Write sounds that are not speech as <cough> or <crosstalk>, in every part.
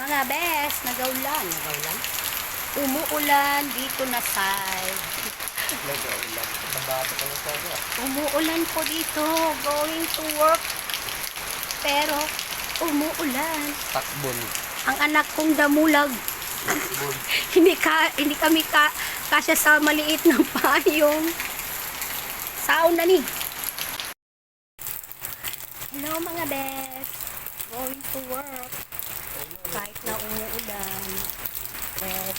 Mga bes, nagaulan. Nagaulan? Umuulan dito na side. <laughs> Nag-uulan. Nabata ka sana. Umuulan po dito. Going to work. Pero, umuulan. Takbon. Ang anak kong damulag. Takbon. <laughs> hindi ka hindi kami ka kasya sa maliit ng <laughs> payong. Saon na ni. Hello mga bes. Going to work. Kahit na umuulan. Yes.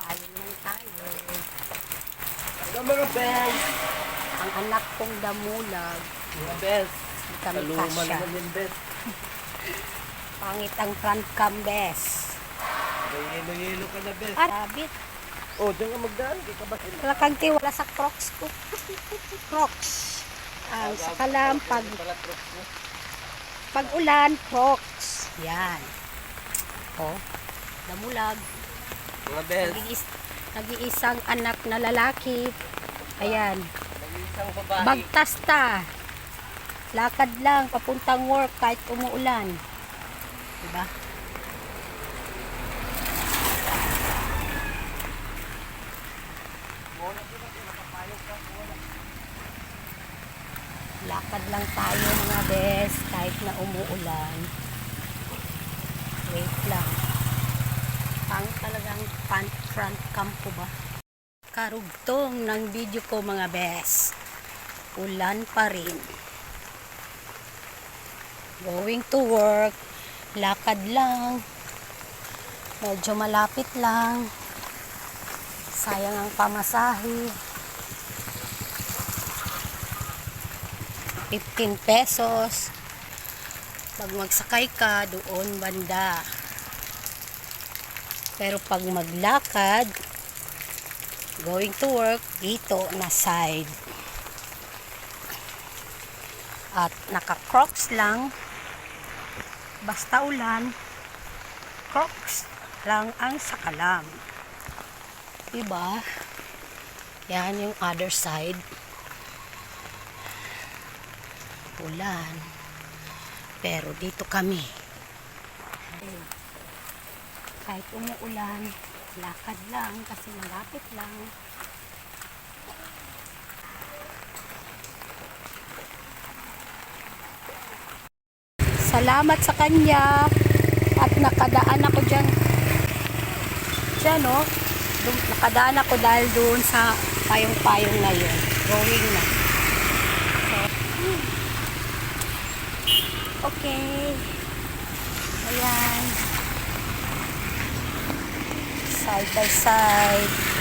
Payong lang tayo. Ano mga bells? Ang anak kong damulag. Mga bells. Kami Kaluma naman yung bells. Pangit ang front cam bes. May yelo-yelo ka na bells. Arabit. Oh, diyan ka magdaan. Di ka ba sila? Wala kang tiwala sa crocs ko. crocs. Ang sakalam pag. Pag ulan, crocs. Yan. Oh, damulag. Mga. Nag-iis, nag-iisang anak na lalaki. Ayan. Nag-isang babae. Bagtasta. Lakad lang, papuntang work kahit umuulan. Diba? Lakad lang tayo mga bes kahit na umuulan. Wait lang. Pang talagang front, front cam ko ba? Karugtong ng video ko mga bes. Ulan pa rin. Going to work. Lakad lang. Medyo malapit lang. Sayang ang pamasahe. 15 pesos. Pag magsakay ka, doon banda. Pero pag maglakad, going to work, dito na side. At naka-crocs lang, basta ulan, crocs lang ang sakalam. Diba? Yan yung other side. Ulan. Pero dito kami. Ayun. Kahit umuulan, lakad lang kasi malapit lang. Salamat sa kanya at nakadaan ako dyan. Dyan, no? Dun, nakadaan ako dahil doon sa payong-payong na yun. Going na. So, hmm. Okay. Ayan. Side by side.